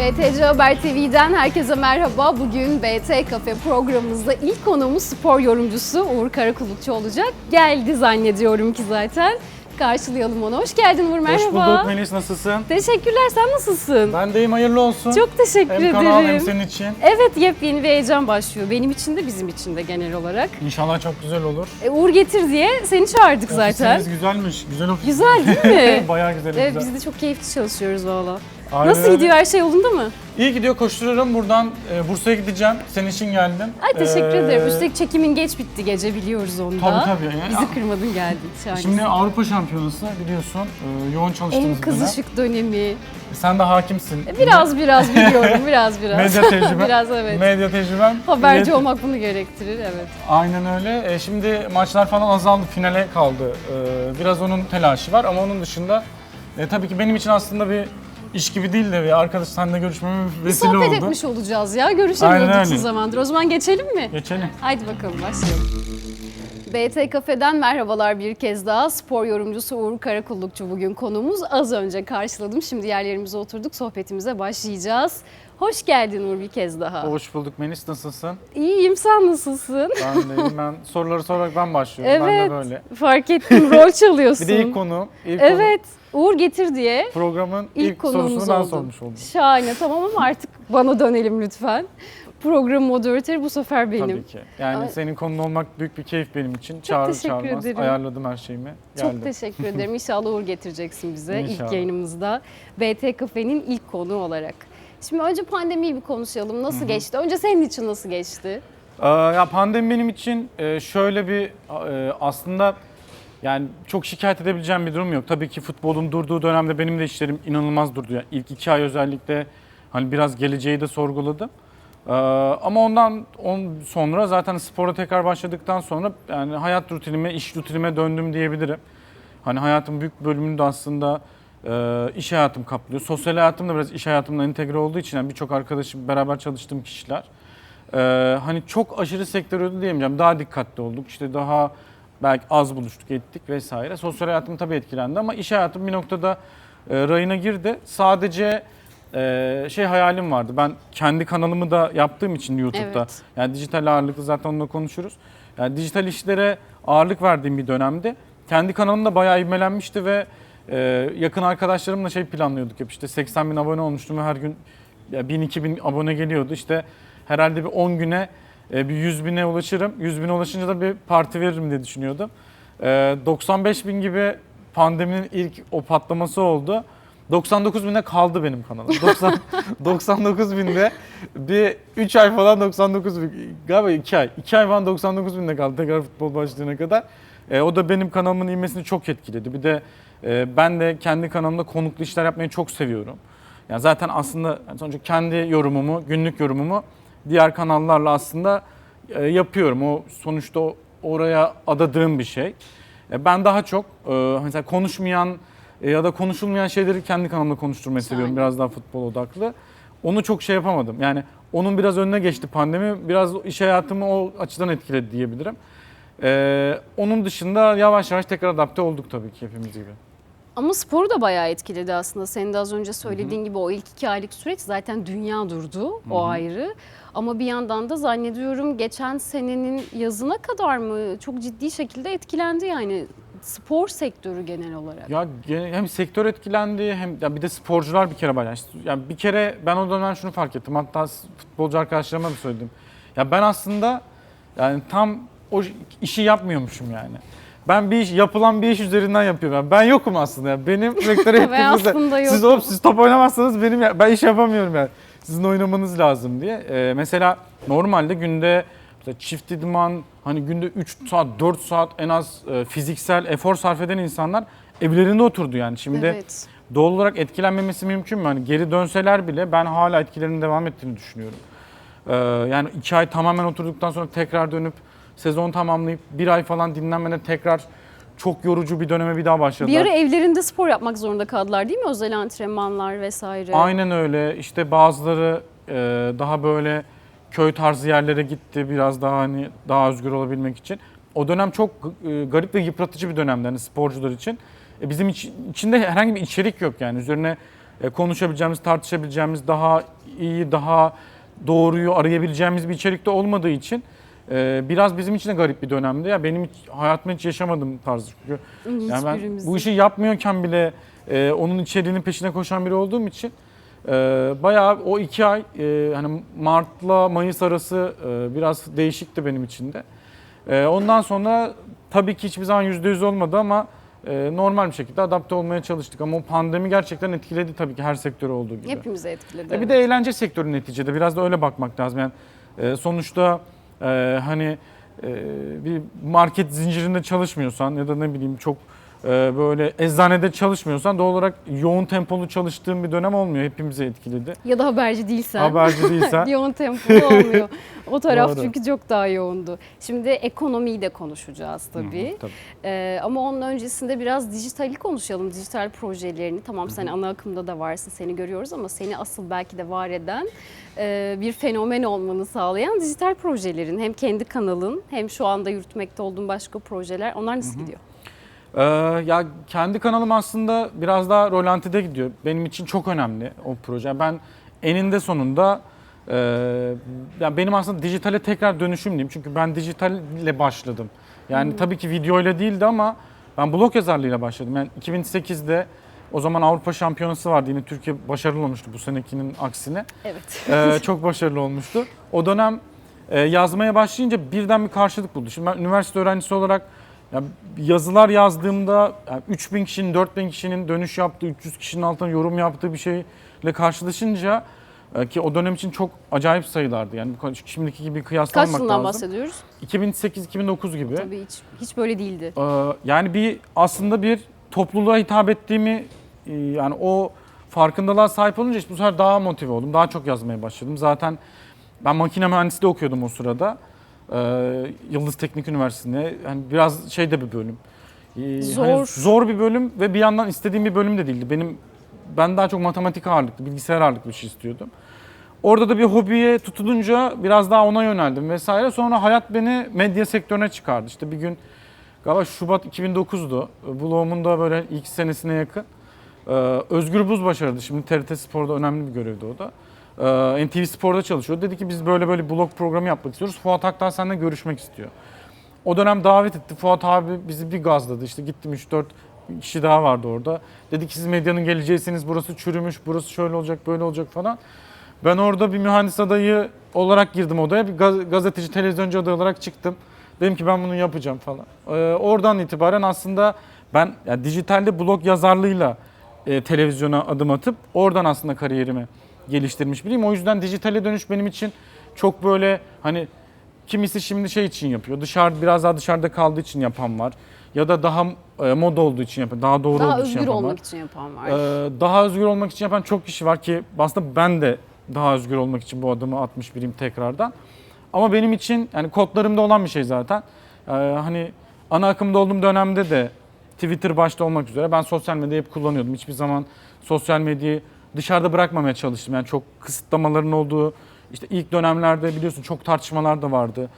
BTC Haber TV'den herkese merhaba. Bugün BT Kafe programımızda ilk konuğumuz spor yorumcusu Uğur Karakulukçu olacak. Geldi zannediyorum ki zaten. Karşılayalım onu. Hoş geldin Uğur, merhaba. Hoş bulduk Melis nasılsın? Teşekkürler, sen nasılsın? Ben deyim hayırlı olsun. Çok teşekkür hem ederim. kanal hem senin için. Evet, yepyeni bir heyecan başlıyor. Benim için de bizim için de genel olarak. İnşallah çok güzel olur. E, Uğur getir diye seni çağırdık zaten. Ofisiniz güzelmiş. Güzel ofis. Güzel değil mi? Bayağı güzel. Evet, güzel. biz de çok keyifli çalışıyoruz valla. Aynen Nasıl öyle. gidiyor? Her şey yolunda mı? İyi gidiyor koşturuyorum. Buradan e, Bursa'ya gideceğim. Senin için geldim. Ay teşekkür Ee, ederim. Üstelik çekimin geç bitti gece biliyoruz onu da. Tabii tabii. Bizi kırmadın geldin. Şimdi Avrupa Şampiyonası biliyorsun. e, yoğun çalıştığımız en dönem. kızışık dönemi. Sen de hakimsin. Biraz biraz biliyorum, biraz biraz. Medya tecrübem. biraz evet. Medya tecrübem. Haberci Yet- olmak bunu gerektirir, evet. Aynen öyle. E, şimdi maçlar falan azaldı. Finale kaldı. E, biraz onun telaşı var ama onun dışında e, tabii ki benim için aslında bir iş gibi değil de bir arkadaş seninle görüşmeme vesile sohbet oldu. etmiş olacağız ya. Görüşemiyorduk uzun zamandır. O zaman geçelim mi? Geçelim. Haydi bakalım başlayalım. BT Kafe'den merhabalar bir kez daha. Spor yorumcusu Uğur Karakullukçu bugün konuğumuz. Az önce karşıladım. Şimdi yerlerimize oturduk. Sohbetimize başlayacağız. Hoş geldin Uğur bir kez daha. Hoş bulduk Melis nasılsın? İyiyim sen nasılsın? Ben de iyiyim. Ben soruları sorarak ben başlıyorum. Ben Evet. de böyle. Fark ettim rol çalıyorsun. Bir de ilk konu. ilk Evet. Uğur getir diye. konu programın İlk, ilk, sorusunu ben oldun. sormuş oldum. Şahane tamam ama artık bana dönelim lütfen. Program moderatörü bu sefer benim. Tabii ki. Yani Ay. senin konun olmak büyük bir keyif benim için. Çağırır teşekkür çağırmaz ederim. ayarladım her şeyimi. Çok Geldim. teşekkür ederim. İnşallah Uğur getireceksin bize ilk İnşallah. yayınımızda. BT Kafe'nin ilk konuğu olarak. Şimdi önce pandemiyi bir konuşalım. Nasıl geçti? Önce senin için nasıl geçti? Ee, ya pandemi benim için e, şöyle bir e, aslında yani çok şikayet edebileceğim bir durum yok. Tabii ki futbolun durduğu dönemde benim de işlerim inanılmaz durdu. Yani ilk iki ay özellikle hani biraz geleceği de sorguladım. Ee, ama ondan on sonra zaten spora tekrar başladıktan sonra yani hayat rutinime, iş rutinime döndüm diyebilirim. Hani hayatımın büyük bölümünü de aslında e, iş hayatım kaplıyor. Sosyal hayatım da biraz iş hayatımla entegre olduğu için yani birçok arkadaşım beraber çalıştığım kişiler. Ee, hani çok aşırı sektörü diyemeyeceğim. Daha dikkatli olduk. İşte daha belki az buluştuk ettik vesaire. Sosyal hayatım tabii etkilendi ama iş hayatım bir noktada e, rayına girdi. Sadece e, şey hayalim vardı. Ben kendi kanalımı da yaptığım için YouTube'da. Evet. Yani dijital ağırlıklı zaten onunla konuşuruz. Yani dijital işlere ağırlık verdiğim bir dönemde kendi kanalım da bayağı ivmelenmişti ve e, yakın arkadaşlarımla şey planlıyorduk hep işte 80 bin abone olmuştum ve her gün ya 1000-2000 abone geliyordu. İşte herhalde bir 10 güne e, bir 100 bine ulaşırım. 100 bine ulaşınca da bir parti veririm diye düşünüyordum. E, 95 bin gibi pandeminin ilk o patlaması oldu. 99 binde kaldı benim kanalım. 90, 99 binde bir 3 ay falan 99 bin, galiba 2 ay. 2 ay falan 99 binde kaldı tekrar futbol başlayana kadar. E, o da benim kanalımın inmesini çok etkiledi. Bir de e, ben de kendi kanalımda konuklu işler yapmayı çok seviyorum. Yani zaten aslında yani sonuçta kendi yorumumu, günlük yorumumu diğer kanallarla aslında e, yapıyorum. O sonuçta oraya adadığım bir şey. E, ben daha çok e, mesela konuşmayan e, ya da konuşulmayan şeyleri kendi kanalımda konuşturmayı seviyorum. Biraz daha futbol odaklı. Onu çok şey yapamadım. Yani onun biraz önüne geçti pandemi. Biraz iş hayatımı o açıdan etkiledi diyebilirim. E, onun dışında yavaş yavaş tekrar adapte olduk tabii ki hepimiz gibi. Ama sporu da bayağı etkiledi aslında. Senin de az önce söylediğin gibi o ilk iki aylık süreç zaten dünya durdu. O ayrı. Ama bir yandan da zannediyorum geçen senenin yazına kadar mı çok ciddi şekilde etkilendi yani spor sektörü genel olarak. Ya hem sektör etkilendi hem ya bir de sporcular bir kere bayağı. Yani bir kere ben o dönem şunu fark ettim. Hatta futbolcu arkadaşlarıma da söyledim. Ya ben aslında yani tam o işi yapmıyormuşum yani. Ben bir iş yapılan bir iş üzerinden yapıyorum. Yani ben yokum aslında. Yani benim etkinizde. aslında Siz, hop, siz top oynamazsanız benim ya- ben iş yapamıyorum yani. Sizin oynamanız lazım diye. Ee, mesela normalde günde mesela çift idman hani günde 3 saat 4 saat en az e, fiziksel efor sarf eden insanlar evlerinde oturdu yani. Şimdi Evet. doğal olarak etkilenmemesi mümkün mü? Hani geri dönseler bile ben hala etkilerinin devam ettiğini düşünüyorum. Ee, yani iki ay tamamen oturduktan sonra tekrar dönüp sezon tamamlayıp bir ay falan dinlenmeden tekrar çok yorucu bir döneme bir daha başladılar. Bir ara evlerinde spor yapmak zorunda kaldılar değil mi? Özel antrenmanlar vesaire. Aynen öyle. İşte bazıları e, daha böyle köy tarzı yerlere gitti biraz daha hani daha özgür olabilmek için. O dönem çok e, garip ve yıpratıcı bir dönemdi hani sporcular için. E, bizim iç- içinde herhangi bir içerik yok yani üzerine e, konuşabileceğimiz, tartışabileceğimiz, daha iyi, daha doğruyu arayabileceğimiz bir içerikte olmadığı için e, biraz bizim için de garip bir dönemdi. Ya benim hiç, hayatımda hiç yaşamadığım tarz çünkü. Yani ben bu işi yapmıyorken bile e, onun içeriğinin peşine koşan biri olduğum için e, bayağı o iki ay e, hani Mart'la Mayıs arası e, biraz değişikti benim için de. E, ondan sonra tabii ki hiçbir zaman %100 olmadı ama e, normal bir şekilde adapte olmaya çalıştık. Ama o pandemi gerçekten etkiledi tabii ki her sektörü olduğu gibi. Hepimizi etkiledi. E bir de eğlence sektörü neticede biraz da öyle bakmak lazım. Yani e, sonuçta e, hani e, bir market zincirinde çalışmıyorsan ya da ne bileyim çok böyle eczanede çalışmıyorsan doğal olarak yoğun tempolu çalıştığın bir dönem olmuyor. Hepimizi etkiledi. Ya da haberci değilsen. Haberci değilsen. Yoğun tempolu olmuyor. O taraf Doğru. çünkü çok daha yoğundu. Şimdi ekonomiyi de konuşacağız tabii. Hı hı, tabii. Ee, ama onun öncesinde biraz dijitali konuşalım. Dijital projelerini. Tamam sen ana akımda da varsın, seni görüyoruz ama seni asıl belki de var eden e, bir fenomen olmanı sağlayan dijital projelerin. Hem kendi kanalın hem şu anda yürütmekte olduğun başka projeler. Onlar nasıl gidiyor? Ee, ya kendi kanalım aslında biraz daha rolantide gidiyor. Benim için çok önemli o proje. Ben eninde sonunda e, ya benim aslında dijitale tekrar dönüşüm diyeyim. Çünkü ben dijitalle başladım. Yani tabii ki videoyla değildi ama ben blog yazarlığıyla başladım. Yani 2008'de o zaman Avrupa Şampiyonası vardı. Yine Türkiye başarılı olmuştu bu senekinin aksine. Evet. Ee, çok başarılı olmuştu. O dönem e, yazmaya başlayınca birden bir karşılık buldu. Şimdi ben üniversite öğrencisi olarak ya, yazılar yazdığımda yani 3000 kişinin, 4000 kişinin dönüş yaptığı, 300 kişinin altına yorum yaptığı bir şeyle karşılaşınca e, ki o dönem için çok acayip sayılardı. Yani şimdiki gibi Kaç kıyaslamak yılından lazım. bahsediyoruz? 2008-2009 gibi. Tabii hiç, hiç böyle değildi. Ee, yani bir aslında bir topluluğa hitap ettiğimi e, yani o farkındalığa sahip olunca işte bu sefer daha motive oldum. Daha çok yazmaya başladım. Zaten ben makine mühendisliği okuyordum o sırada. Ee, Yıldız Teknik Üniversitesi'nde. Yani biraz şey de bir bölüm. Ee, hani Zor. zor bir bölüm ve bir yandan istediğim bir bölüm de değildi. Benim ben daha çok matematik ağırlıklı, bilgisayar ağırlıklı bir şey istiyordum. Orada da bir hobiye tutulunca biraz daha ona yöneldim vesaire. Sonra hayat beni medya sektörüne çıkardı. İşte bir gün galiba Şubat 2009'du. Blog'umun da böyle ilk senesine yakın. Ee, Özgür Buz başardı. Şimdi TRT Spor'da önemli bir görevdi o da. Ee, NTV Spor'da çalışıyor. Dedi ki biz böyle böyle blog programı yapmak istiyoruz. Fuat Aktar seninle görüşmek istiyor. O dönem davet etti. Fuat abi bizi bir gazladı. İşte gittim 3-4 kişi daha vardı orada. Dedi ki siz medyanın geleceğisiniz. Burası çürümüş. Burası şöyle olacak, böyle olacak falan. Ben orada bir mühendis adayı olarak girdim odaya. Bir gaz- gazeteci, televizyoncu adayı olarak çıktım. Dedim ki ben bunu yapacağım falan. Ee, oradan itibaren aslında ben yani dijitalde blog yazarlığıyla e, televizyona adım atıp oradan aslında kariyerimi geliştirmiş biriyim. O yüzden dijitale dönüş benim için çok böyle hani kimisi şimdi şey için yapıyor. Dışarı biraz daha dışarıda kaldığı için yapan var. Ya da daha e, moda olduğu için yapan, daha doğru Daha olduğu için özgür yapan var. olmak için yapan var. Ee, daha özgür olmak için yapan çok kişi var ki aslında ben de daha özgür olmak için bu adımı atmış biriyim tekrardan. Ama benim için yani kodlarımda olan bir şey zaten. Ee, hani ana akımda olduğum dönemde de Twitter başta olmak üzere ben sosyal medyayı hep kullanıyordum. Hiçbir zaman sosyal medyayı dışarıda bırakmamaya çalıştım. Yani çok kısıtlamaların olduğu işte ilk dönemlerde biliyorsun çok tartışmalar da vardı.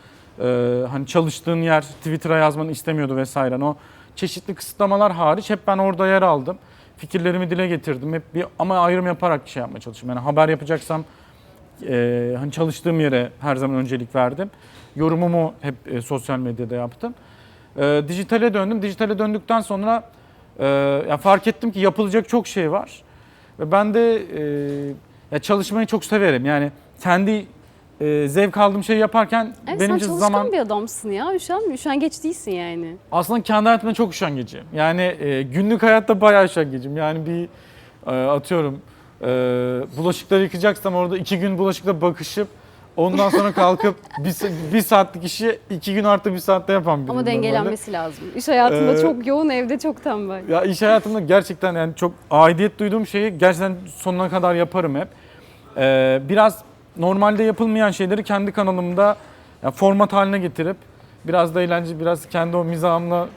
Ee, hani çalıştığın yer Twitter'a yazmanı istemiyordu vesaire. Hani O çeşitli kısıtlamalar hariç hep ben orada yer aldım. Fikirlerimi dile getirdim. Hep bir ama ayrım yaparak şey yapmaya çalıştım. Yani haber yapacaksam e, hani çalıştığım yere her zaman öncelik verdim. Yorumumu hep e, sosyal medyada yaptım. E, dijitale döndüm. Dijitale döndükten sonra e, ya fark ettim ki yapılacak çok şey var. Ve ben de e, ya çalışmayı çok severim. Yani kendi e, zevk aldığım şeyi yaparken Evet benim sen için çalışkan zaman bir adamsın ya. Üşen, üşengeç değilsin yani. aslında kendi hayatıma çok üşengecim. Yani e, günlük hayatta bayağı üşengecim. Yani bir e, atıyorum e, bulaşıkları yıkacaksam orada iki gün bulaşıkla bakışıp ondan sonra kalkıp bir, bir saatlik işi iki gün artı bir saatte yapan biriyim. Ama dengelenmesi lazım. İş hayatında Ee, çok yoğun, evde çok tembel. Ya iş hayatımda gerçekten yani çok aidiyet duyduğum şeyi gerçekten sonuna kadar yaparım hep. Ee, biraz normalde yapılmayan şeyleri kendi kanalımda ya format haline getirip biraz da eğlence, biraz kendi o mizahımla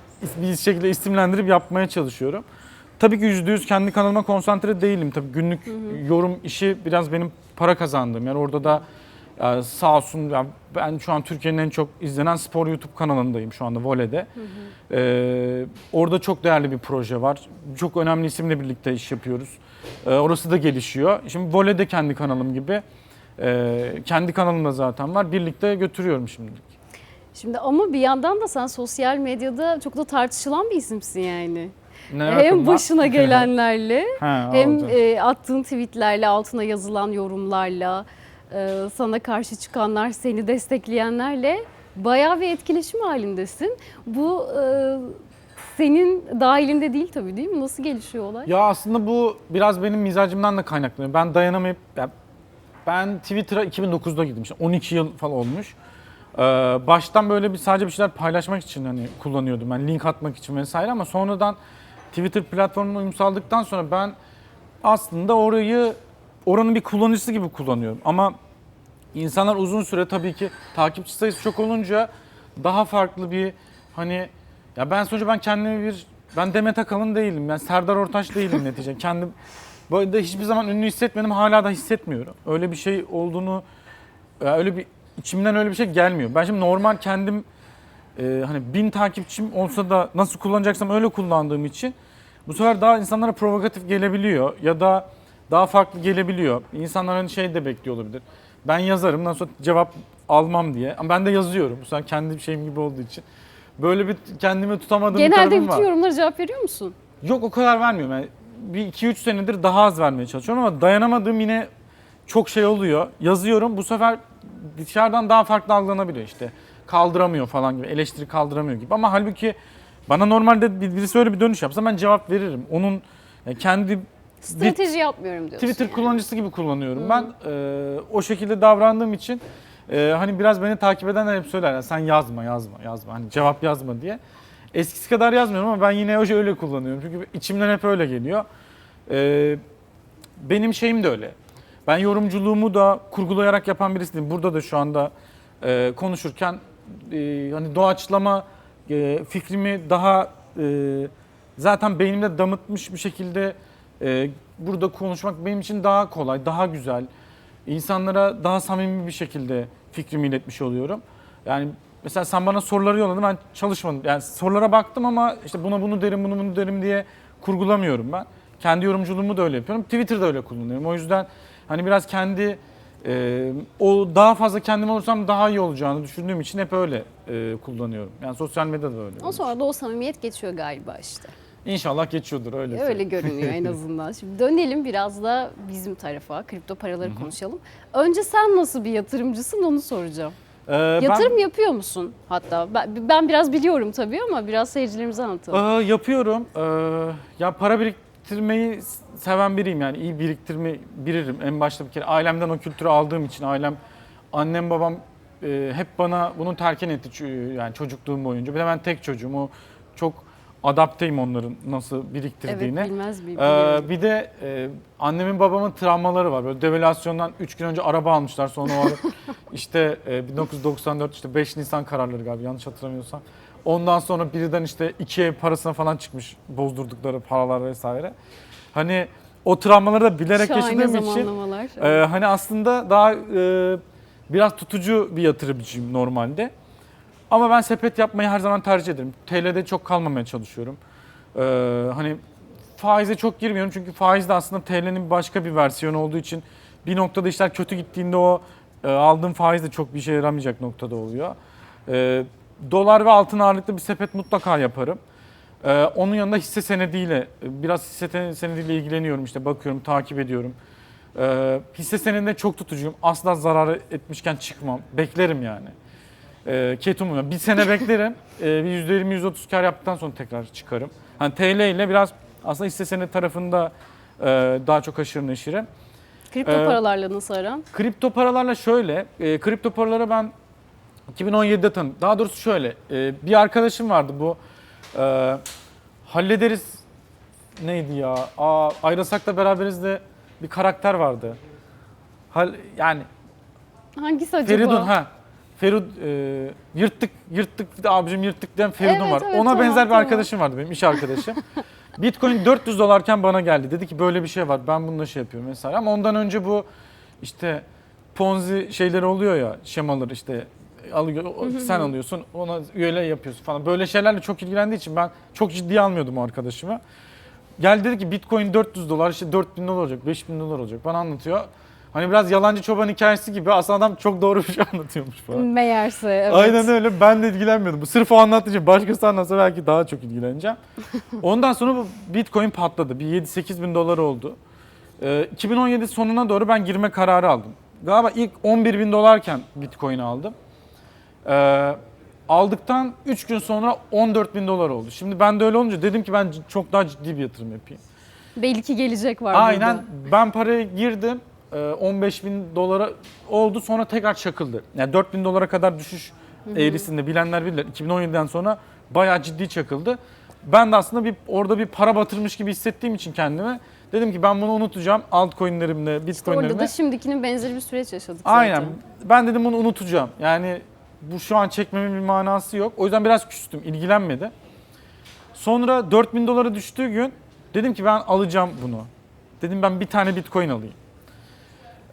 bir şekilde isimlendirip yapmaya çalışıyorum. Tabii ki %100 kendi kanalıma konsantre değilim. Tabii günlük yorum işi biraz benim para kazandığım. Yani orada da Ya sağ olsun ya ben şu an Türkiye'nin en çok izlenen spor YouTube kanalındayım şu anda Vole'de. Ee, orada çok değerli bir proje var. Çok önemli isimle birlikte iş yapıyoruz. Ee, orası da gelişiyor. Şimdi Vole'de kendi kanalım gibi. Ee, kendi kanalımda zaten var. Birlikte götürüyorum şimdilik. Şimdi ama bir yandan da sen sosyal medyada çok da tartışılan bir isimsin yani. Ne hem başına gelenlerle Ha, hem e, attığın tweetlerle, altına yazılan yorumlarla, sana karşı çıkanlar, seni destekleyenlerle bayağı bir etkileşim halindesin. Bu e, senin dahilinde değil tabii değil mi? Nasıl gelişiyor olay? Ya aslında bu biraz benim mizacımdan da kaynaklanıyor. Ben dayanamayıp ya ben Twitter'a 2009'da girdim. İşte 12 yıl falan olmuş. Ee, baştan böyle bir sadece bir şeyler paylaşmak için hani kullanıyordum. Ben link atmak için vesaire ama sonradan Twitter platformuna uyum sağladıktan sonra ben aslında orayı oranın bir kullanıcısı gibi kullanıyorum. Ama insanlar uzun süre tabii ki takipçi sayısı çok olunca daha farklı bir hani ya ben sonuçta ben kendimi bir ben Demet Akalın değilim. Ben Serdar Ortaç değilim netice. Kendim böyle hiçbir zaman ünlü hissetmedim. Hala da hissetmiyorum. Öyle bir şey olduğunu öyle bir içimden öyle bir şey gelmiyor. Ben şimdi normal kendim e, hani bin takipçim olsa da nasıl kullanacaksam öyle kullandığım için bu sefer daha insanlara provokatif gelebiliyor ya da daha farklı gelebiliyor. İnsanlar hani şey de bekliyor olabilir. Ben yazarım nasıl cevap almam diye. Ama ben de yazıyorum. Bu sefer kendi şeyim gibi olduğu için. Böyle bir kendimi tutamadığım bir Genelde tarafım bütün var. yorumlara cevap veriyor musun? Yok o kadar vermiyorum. Yani bir 2-3 senedir daha az vermeye çalışıyorum ama dayanamadığım yine çok şey oluyor. Yazıyorum bu sefer dışarıdan daha farklı algılanabiliyor işte. Kaldıramıyor falan gibi, eleştiri kaldıramıyor gibi. Ama halbuki bana normalde bir- birisi öyle bir dönüş yapsa ben cevap veririm. Onun yani kendi Strateji yapmıyorum diyorsun. Twitter yani. kullanıcısı gibi kullanıyorum. Ben e, o şekilde davrandığım için e, hani biraz beni takip edenler hep söyler "Ya sen yazma yazma yazma hani cevap yazma diye. Eskisi kadar yazmıyorum ama ben yine öyle öyle kullanıyorum. Çünkü içimden hep öyle geliyor. E, benim şeyim de öyle. Ben yorumculuğumu da kurgulayarak yapan birisi değilim. Burada da şu anda e, konuşurken e, hani doğaçlama e, fikrimi daha e, zaten beynimde damıtmış bir şekilde e, burada konuşmak benim için daha kolay, daha güzel. İnsanlara daha samimi bir şekilde fikrimi iletmiş oluyorum. Yani mesela sen bana soruları yolladın ben çalışmadım. Yani sorulara baktım ama işte buna bunu derim, bunu bunu derim diye kurgulamıyorum ben. Kendi yorumculuğumu da öyle yapıyorum. Twitter'da öyle kullanıyorum. O yüzden hani biraz kendi e, o daha fazla kendim olursam daha iyi olacağını düşündüğüm için hep öyle e, kullanıyorum. Yani sosyal medyada da öyle. O sonra da o samimiyet geçiyor galiba işte. İnşallah geçiyordur öyle. Öyle görünüyor en azından. Şimdi dönelim biraz da bizim tarafa, kripto paraları konuşalım. Önce sen nasıl bir yatırımcısın onu soracağım. Ee, ben- Yatırım yapıyor musun hatta? Ben, ben biraz biliyorum tabii ama biraz seyircilerimize anlatalım. Ee, yapıyorum. Ee, ya para biriktirmeyi seven biriyim yani iyi biriktirme biririm. En başta bir kere ailemden o kültürü aldığım için ailem, annem babam e, hep bana bunu terkin etti yani çocukluğum boyunca. Bir de ben tek çocuğum. O çok adapteyim onların nasıl evet biriktirdiğine. bilmez miyim? Ee, bir de e, annemin babamın travmaları var. Böyle devalüasyondan 3 gün önce araba almışlar. Sonra o ara işte e, 1994 işte 5 Nisan kararları galiba yanlış hatırlamıyorsam. Ondan sonra birden işte iki ev parasına falan çıkmış bozdurdukları paralar vesaire. Hani o travmaları da bilerek yaşadığım için e, hani aslında daha e, biraz tutucu bir yatırımcıyım normalde. Ama ben sepet yapmayı her zaman tercih ederim. TL'de çok kalmamaya çalışıyorum. Ee, hani faize çok girmiyorum çünkü faiz de aslında TL'nin başka bir versiyonu olduğu için bir noktada işler kötü gittiğinde o e, aldığım faiz de çok bir işe yaramayacak noktada oluyor. Ee, dolar ve altın ağırlıklı bir sepet mutlaka yaparım. Ee, onun yanında hisse senediyle e, biraz hisse senediyle ilgileniyorum işte bakıyorum takip ediyorum. Ee, hisse senedinde çok tutucuyum. Asla zarar etmişken çıkmam. Beklerim yani. Ee, ketumum. Bir sene beklerim. Ee, bir %20-%30 kar yaptıktan sonra tekrar çıkarım. Hani TL ile biraz aslında hisse senedi tarafında e, daha çok haşır neşirim. Kripto e, paralarla nasıl aran? Kripto paralarla şöyle, e, kripto paralara ben 2017'de tanıdım. Daha doğrusu şöyle, e, bir arkadaşım vardı bu. E, hallederiz neydi ya? Aa, ayrılsak da beraberiz de bir karakter vardı. Hal, yani Hangisi acaba? Feridun ha. Ferud e, yırttık yırttık abicim yırttık diyen Feridun Evet, var. evet, Ona tamam, benzer bir tamam. arkadaşım vardı benim iş arkadaşım. Bitcoin 400 dolarken bana geldi. Dedi ki böyle bir şey var. Ben bununla şey yapıyorum vesaire. Ama ondan önce bu işte Ponzi şeyleri oluyor ya şemaları işte alıyor o- sen alıyorsun ona üyele yapıyorsun falan. Böyle şeylerle çok ilgilendiği için ben çok ciddiye almıyordum o arkadaşımı. Geldi dedi ki Bitcoin 400 dolar işte 4000 dolar olacak 5000 dolar olacak bana anlatıyor. Hani biraz yalancı çoban hikayesi gibi aslında adam çok doğru bir şey anlatıyormuş falan. Meğerse evet. Aynen öyle ben de ilgilenmiyordum. Sırf o anlattığı için başkası anlatsa belki daha çok ilgileneceğim. Ondan sonra bu Bitcoin patladı. Bir 7-8 bin dolar oldu. Ee, 2017 sonuna doğru ben girme kararı aldım. Galiba ilk 11 bin dolarken Bitcoin aldım. Ee, aldıktan 3 gün sonra 14 bin dolar oldu. Şimdi ben de öyle olunca dedim ki ben çok daha ciddi bir yatırım yapayım. Belki gelecek var Aynen burada. ben paraya girdim. Ee, 15 bin dolara oldu sonra tekrar çakıldı. Yani 4 bin dolara kadar düşüş eğrisinde bilenler bilirler. 2017'den sonra bayağı ciddi çakıldı. Ben de aslında bir orada bir para batırmış gibi hissettiğim için kendime dedim ki ben bunu unutacağım. Altcoin'lerimle, Orada Bitcoin'lerimle. da şimdikinin benzeri bir süreç yaşadık zaten. Aynen. Ben dedim bunu unutacağım. Yani bu şu an çekmemin bir manası yok. O yüzden biraz küstüm. ilgilenmedi. Sonra 4000 dolara düştüğü gün dedim ki ben alacağım bunu. Dedim ben bir tane Bitcoin alayım.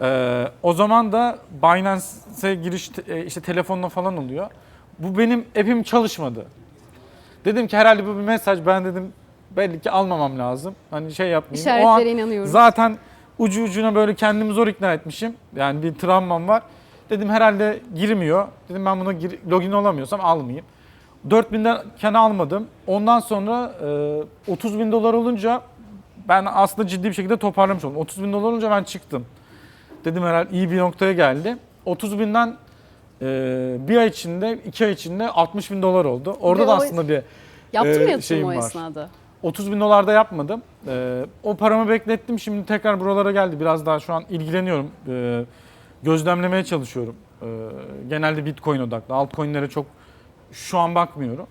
Ee, o zaman da Binance'e giriş e, işte telefonla falan oluyor. Bu benim app'im çalışmadı. Dedim ki herhalde bu bir mesaj. Ben dedim belli ki almamam lazım. Hani şey yapmayayım. O an İşaretlere inanıyorum. Zaten ucu ucuna böyle kendimi zor ikna etmişim. Yani bir travmam var. Dedim herhalde girmiyor. Dedim ben buna gir- login olamıyorsam almayayım. 4000'den kendi almadım. Ondan sonra e, 30 bin dolar olunca ben aslında ciddi bir şekilde toparlamış oldum. 30 bin dolar olunca ben çıktım. Dedim herhalde iyi bir noktaya geldi. 30 binden e, bir ay içinde, iki ay içinde 60 bin dolar oldu. Orada Ve da o- aslında bir Yaptın Ee, mı yatırım şeyim o var. esnada? 30 bin dolar da yapmadım. Ee, o paramı beklettim. Şimdi tekrar buralara geldi. Biraz daha şu an ilgileniyorum. Ee, gözlemlemeye çalışıyorum. Ee, genelde Bitcoin odaklı. Altcoin'lere çok şu an bakmıyorum.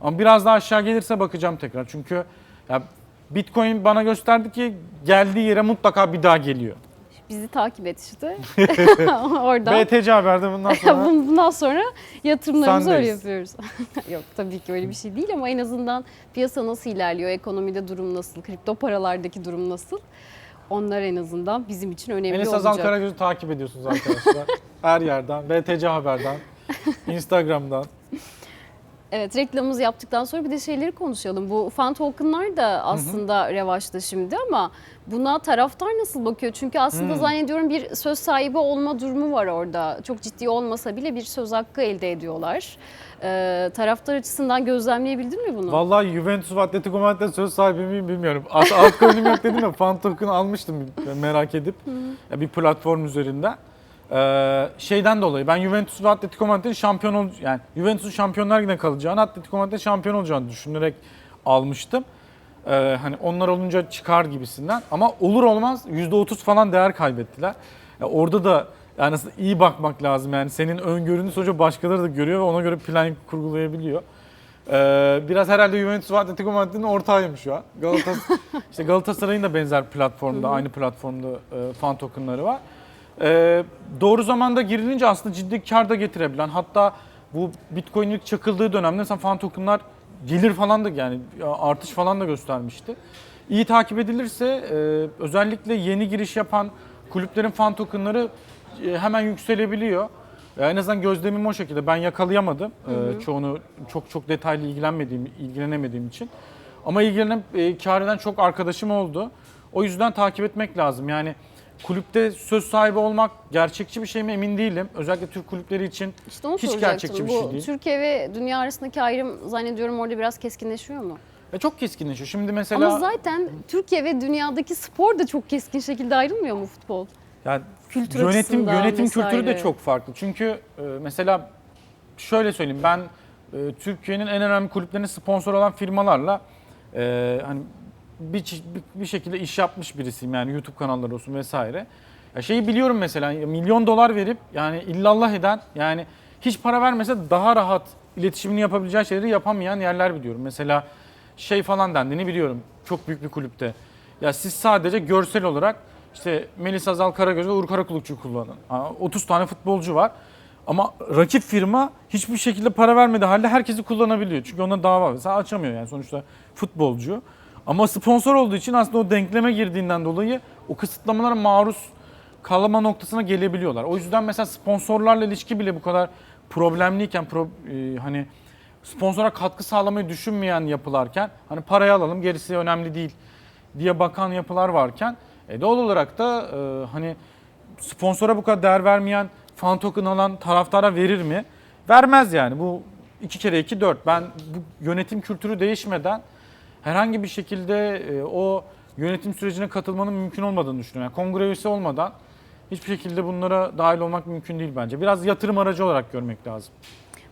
Ama biraz daha aşağı gelirse bakacağım tekrar. Çünkü ya Bitcoin bana gösterdi ki geldiği yere mutlaka bir daha geliyor. Bizi takip et işte. Oradan. BTC Haber'de bundan sonra Bundan sonra yatırımlarımızı öyle Sendeyiz. yapıyoruz. Yok tabii ki öyle bir şey değil ama en azından piyasa nasıl ilerliyor, ekonomide durum nasıl, kripto paralardaki durum nasıl? Onlar en azından bizim için önemli Enes olacak. Azal Karagöz'ü takip ediyorsunuz arkadaşlar. Her yerden. BTC Haber'den. Instagram'dan. Evet reklamımızı yaptıktan sonra bir de şeyleri konuşalım. Bu fan tokenlar da aslında revaçta şimdi ama buna taraftar nasıl bakıyor? Çünkü aslında Hmm. zannediyorum bir söz sahibi olma durumu var orada. Çok ciddi olmasa bile bir söz hakkı elde ediyorlar. Ee, taraftar açısından gözlemleyebildin mi bunu? Vallahi Juventus ve Atletico Madrid'de söz sahibi miyim bilmiyorum. As- Altcoin'im yok dedim ya fan token almıştım merak edip Ya bir platform üzerinden. Ee, şeyden dolayı ben Juventus ve Atletico Madrid'in şampiyon ol yani Juventus'un Şampiyonlar Ligi'ne kalacağını, Atletico Madrid'in şampiyon olacağını düşünerek almıştım. Ee, hani onlar olunca çıkar gibisinden ama olur olmaz %30 falan değer kaybettiler. Ya orada da yani aslında iyi bakmak lazım yani senin öngörünü sonuçta başkaları da görüyor ve ona göre plan kurgulayabiliyor. Ee, biraz herhalde Juventus ve Atletico Madrid'in ortağıyım şu an. Galatas işte Galatasaray'ın da benzer platformda, aynı platformda e, fan tokenları var. Ee, doğru zamanda girilince aslında ciddi kar da getirebilen hatta bu Bitcoin ilk çakıldığı dönemde mesela fan tokenlar gelir falan da yani artış falan da göstermişti. İyi takip edilirse e, özellikle yeni giriş yapan kulüplerin fan tokenları e, hemen yükselebiliyor. Ya En azından gözlemim o şekilde. Ben yakalayamadım. Ee, çoğunu çok çok detaylı ilgilenmediğim, ilgilenemediğim için. Ama ilgilenen, e, kar eden çok arkadaşım oldu. O yüzden takip etmek lazım. Yani kulüpte söz sahibi olmak gerçekçi bir şey mi emin değilim. Özellikle Türk kulüpleri için İşte onu Hiç soracaktım. gerçekçi bir Bu şey değil. Türkiye ve dünya arasındaki ayrım zannediyorum orada biraz keskinleşiyor mu? e, çok keskinleşiyor. Şimdi mesela Ama zaten Türkiye ve dünyadaki spor da çok keskin şekilde ayrılmıyor mu futbol? yani Kültür yönetim açısından yönetim kültürü de çok farklı. Çünkü e, mesela şöyle söyleyeyim ben e, Türkiye'nin en önemli kulüplerine sponsor olan firmalarla e, hani bir, bir, şekilde iş yapmış birisiyim yani YouTube kanalları olsun vesaire. Ya şeyi biliyorum mesela milyon dolar verip yani illallah eden yani hiç para vermese daha rahat iletişimini yapabileceği şeyleri yapamayan yerler biliyorum. Mesela şey falan dendiğini biliyorum çok büyük bir kulüpte. Ya siz sadece görsel olarak işte Melis Azal Karagöz ve Uğur Karakulukçu kullanın. Ha, 30 tane futbolcu var. Ama rakip firma hiçbir şekilde para vermediği halde herkesi kullanabiliyor. Çünkü ona dava mesela açamıyor yani sonuçta futbolcu. Ama sponsor olduğu için aslında o denkleme girdiğinden dolayı o kısıtlamalara maruz kalama noktasına gelebiliyorlar. O yüzden mesela sponsorlarla ilişki bile bu kadar problemliyken pro, e, hani sponsora katkı sağlamayı düşünmeyen yapılarken hani parayı alalım gerisi önemli değil diye bakan yapılar varken e, doğal olarak da e, hani sponsora bu kadar değer vermeyen fan token alan taraftara verir mi? Vermez yani. Bu iki kere iki dört. Ben bu yönetim kültürü değişmeden herhangi bir şekilde e, o yönetim sürecine katılmanın mümkün olmadığını düşünüyorum. Yani kongre üyesi olmadan hiçbir şekilde bunlara dahil olmak mümkün değil bence. Biraz yatırım aracı olarak görmek lazım.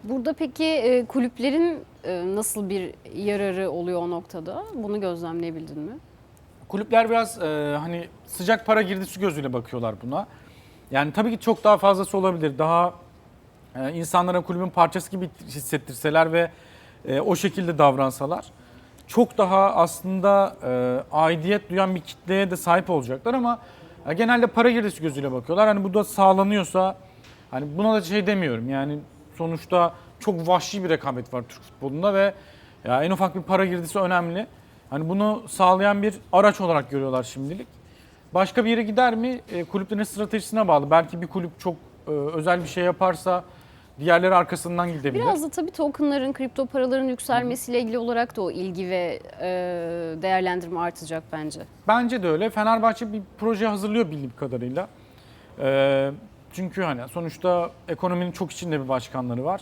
Burada peki e, kulüplerin e, nasıl bir yararı oluyor o noktada? Bunu gözlemleyebildin mi? Kulüpler biraz e, hani sıcak para girdisi gözüyle bakıyorlar buna. Yani tabii ki çok daha fazlası olabilir. Daha e, insanlara kulübün parçası gibi hissettirseler ve e, o şekilde davransalar çok daha aslında e, aidiyet duyan bir kitleye de sahip olacaklar ama e, genelde para girdisi gözüyle bakıyorlar. Hani bu da sağlanıyorsa hani buna da şey demiyorum. Yani sonuçta çok vahşi bir rekabet var Türk futbolunda ve ya en ufak bir para girdisi önemli. Hani bunu sağlayan bir araç olarak görüyorlar şimdilik. Başka bir yere gider mi? E, kulüplerin stratejisine bağlı. Belki bir kulüp çok e, özel bir şey yaparsa diğerleri arkasından gidebilir. Biraz da tabii tokenların, kripto paraların yükselmesiyle ilgili olarak da o ilgi ve e, değerlendirme artacak bence. Bence de öyle. Fenerbahçe bir proje hazırlıyor bildiğim kadarıyla. Ee, çünkü hani sonuçta ekonominin çok içinde bir başkanları var.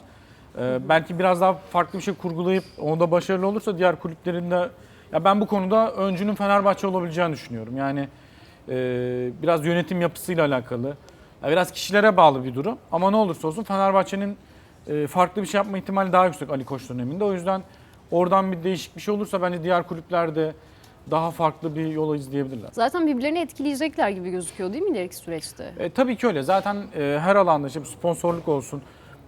Ee, belki biraz daha farklı bir şey kurgulayıp onda başarılı olursa diğer kulüplerin de ya ben bu konuda öncünün Fenerbahçe olabileceğini düşünüyorum. Yani e, biraz yönetim yapısıyla alakalı. Biraz kişilere bağlı bir durum. Ama ne olursa olsun Fenerbahçe'nin e, farklı bir şey yapma ihtimali daha yüksek Ali Koç döneminde. O yüzden oradan bir değişik bir şey olursa bence diğer kulüpler de daha farklı bir yolu izleyebilirler. Zaten birbirlerini etkileyecekler gibi gözüküyor değil mi ileriki süreçte? E, tabii ki öyle. Zaten e, her alanda işte sponsorluk olsun,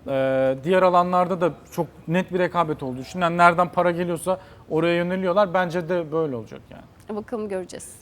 e, diğer alanlarda da çok net bir rekabet olduğu için yani nereden para geliyorsa oraya yöneliyorlar. Bence de böyle olacak yani. Bakalım göreceğiz.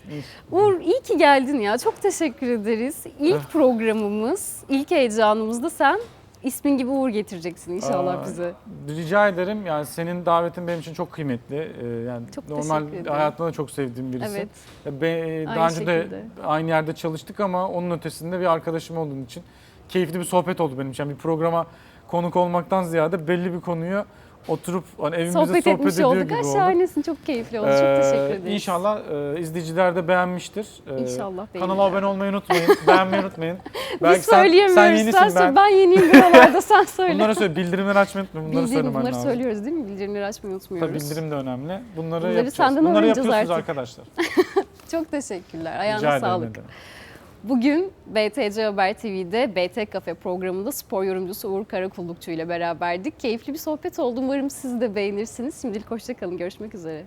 Uğur iyi ki geldin ya. Çok teşekkür ederiz. İlk programımız, ilk heyecanımızda sen ismin gibi Uğur getireceksin inşallah Aa, bize. Rica ederim. Yani senin davetin benim için çok kıymetli. E, yani Çok normal teşekkür ederim. hayatımda da çok sevdiğim birisi. Evet. E, be- daha önce şekilde. de aynı yerde çalıştık ama onun ötesinde bir arkadaşım olduğun için keyifli bir sohbet oldu benim için. Yani bir programa konuk olmaktan ziyade belli bir konuyu oturup hani evimizde Sohbet, sohbet, etmiş ediyor olduk. gibi oldu. şahanesin. Çok keyifli oldu. Çok Ee, teşekkür ederiz. İnşallah e, izleyiciler de beğenmiştir. Ee, İnşallah Kanala beğenirler. abone olmayı unutmayın, beğenmeyi unutmayın. Biz söyleyemiyoruz. Sen, söyle, ben yeniyim buralarda sen söyle. Bunları söyle, bildirimleri açmayı unutmayın. Bunları Bildirim, bunları lazım. söylüyoruz değil mi? Bildirimleri açmayı unutmuyoruz. Tabii bildirim de önemli. Bunları, Bunları yapacağız. senden Bunları yapıyorsunuz artık. arkadaşlar. Çok teşekkürler. Rica Ayağına ederim. sağlık. demek. Bugün BTC Haber TV'de BT Kafe programında spor yorumcusu Uğur Karakullukçu ile beraberdik. Keyifli bir sohbet oldu. Umarım siz de beğenirsiniz. Şimdilik hoşçakalın. Görüşmek üzere.